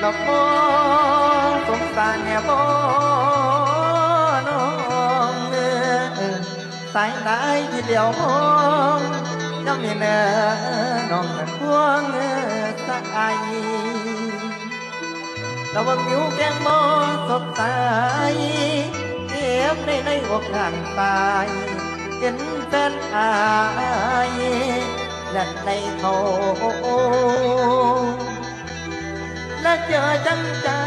เราพอสงสารเนี่ยบ่น้องเออสายตาที่เดียวมองย่อมมีเนื้อน้องนั้นพวงเออสายเราบังมิวแกงมองสดใสเก็บในในอกข้างตายเห็นแฟนอายนั่นในเขา และเจอจังจั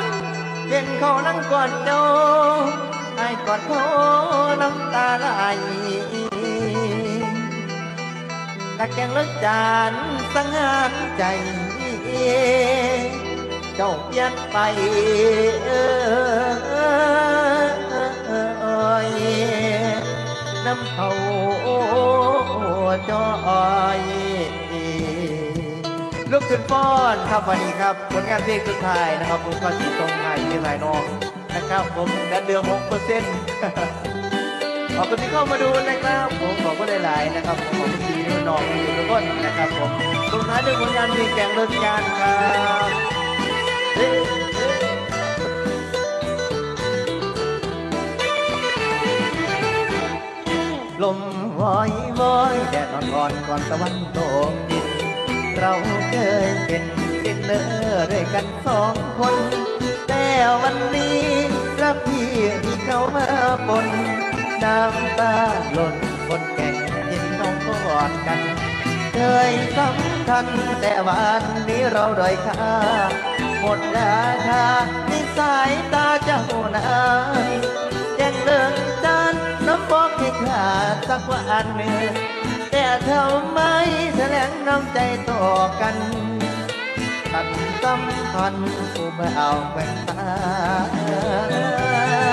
งเห็นเขานั่งกอดเจ้าไอ้กอดเขาน้ำตาไหลตะแกงเลิกจานสังหารใจ เจ้าเปลี่ยนไปเอยน้ำเขาจอย ลูกขึ้นป้อนครับวันนี้ครับผลงานเพลงสุดท้ายนะครับผมก็ที่ตรงไทยที่หลายน้องนะครับ ผมดันเดือนหกเปอร์เซ็นต์ขอบคุณที่เข้ามาดูนะครับ ผมขอบคุณหลายๆนะครับผมขอบคุณที่น้องๆทุกคนนะครับผมตรงท้ายด้วยผลงานเพลงแกงเลิศการครับลมวอยวอยแดดอ่อนๆก่อนตะวันตกดิน เราเคยเป็นดินเนอร์ด้วยกันสองคน แต่วันนี้รักพี่ที่เขามาปนน้ำตาหล่นบนแก่งเห็นน้องกอดกัน เคยสำคัญแต่วันนี้เราด้อยค่าหมดราคาในสายตาเจ้านายยังเลิกจานน้ำบอกให้ขาดสักวันหนึ่ง ทำไมแสดงน้ำใจต่อกันตัดสัมพันธ์ผู้ไม่เอาแบ่งตา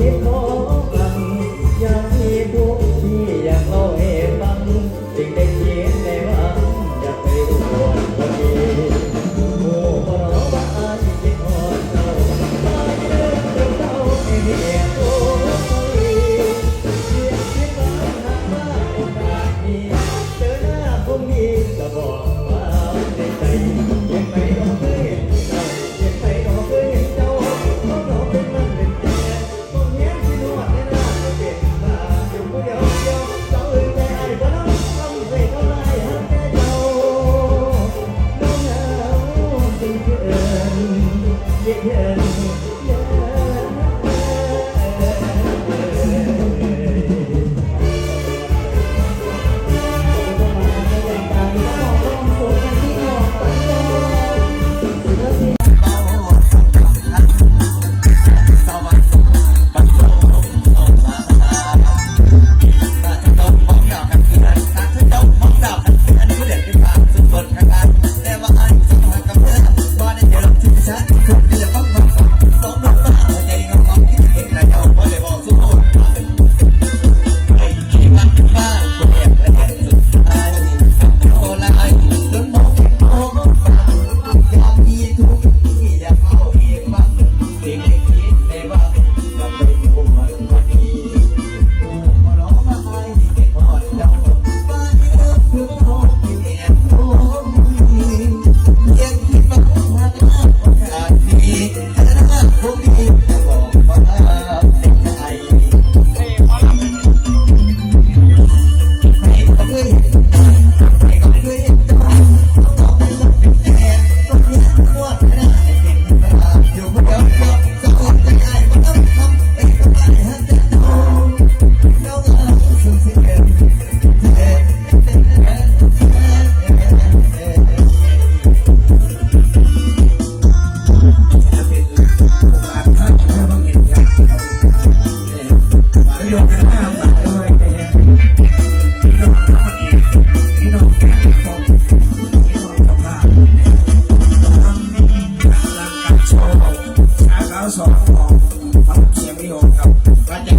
จะ yeah, yeah. Tara na nga, hold it. สองของทำเสียงนิยมกับว่าจะคนเล่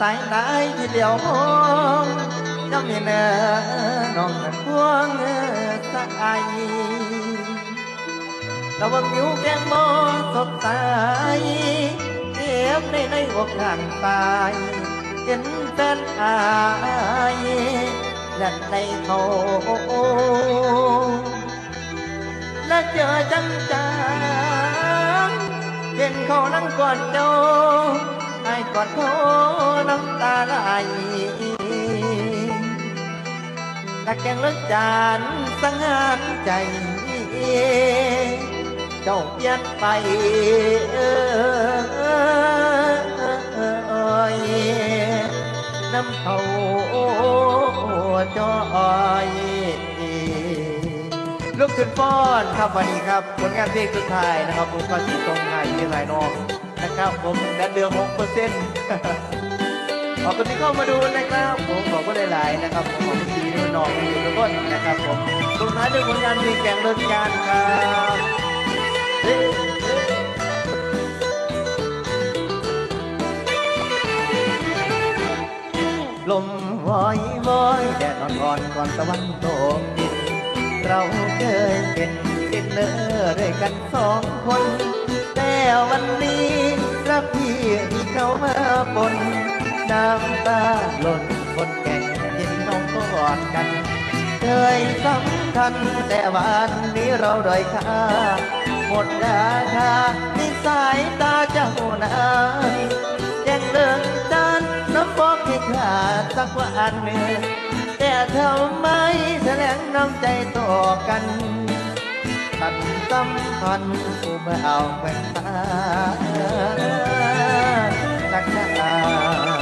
สายตายที่เดียวมองยังมีเนื้อน้องนั้นพวงเอ้อายระวังนิ้วแก้มบ่สดใสเก็บในในอกข้างตายเห็นแฟนอายนั่นในเขาและเจอจังจังเห็นเขานั่งกอดเจ้า กอดเขาน้ำตาไหลตะแกงรถจานสังหารใจ เจ้าเปลี่ยนไปเออน้ำเขาจอยลูกขึ้นฟ้อนครับวันนี้ครับ ผลงานเพลงสุดท้ายนะครับผมก็สีตรงไทยที่ไรน้อง ครับผมแดนเดือหกเปอร์เซ็นต์ขอบคุณที่เข้ามาดูนะครับ ผมบอกว่าหลายๆนะครับผมขอบคุณที่น้องอยู่ทุกคนนะครับผมสุดท้ายด้วยผลงานเพลงแก่งเลิศการครับลมวอยวอยแดดอ่อนๆก่อนตะวันตกดินเราเคยเป็นดินเนอร์ด้วยกันสองคน แต่วันนี้ รักพี่เขามาปนน้ำตาหล่นคนแก่งเห็นน้องกอดกัน เคยสำคัญแต่วันนี้เราด้อยค่า หมดราคาในสายตาเจ้านาแดงเดิองจานน้ำบอกให้ขาดสักวันหนึ่งแต่ทำไมแสดงน้ำใจต่อกัน thành tâm thành cùng ao quen ta. Nắng nắng